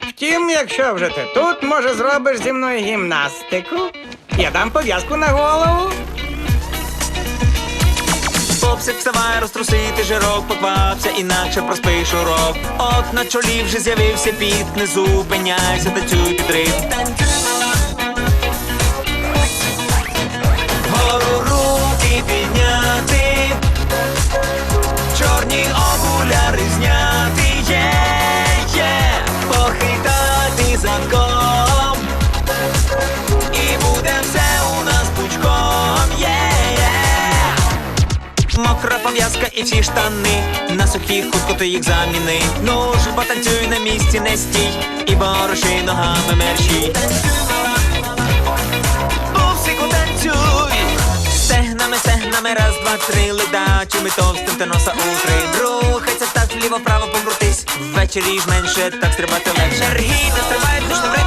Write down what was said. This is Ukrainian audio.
Втім, якщо вже ти тут, може зробиш зі мною гімнастику? Я дам пов'язку на голову. Попсик, вставай, розтрусити жирок, поквапся, інакше проспиш урок. От на чолі вже з'явився піт, не зупиняйся, танцюй під ритм. Мокра пов'язка і всі штани. На сухі хутко їх заміни. Ну ж потанцюй на місці, не стій. І воруши ногами мерщій. Пупсику танцюй. Стегнами, стегнами, раз, два, три Ледачими товстим та носа у три Рухайся так вліво, вправо покрутись. Ввечері ж менше, так стрибати легше. Ргіти, стрибай, душ, добре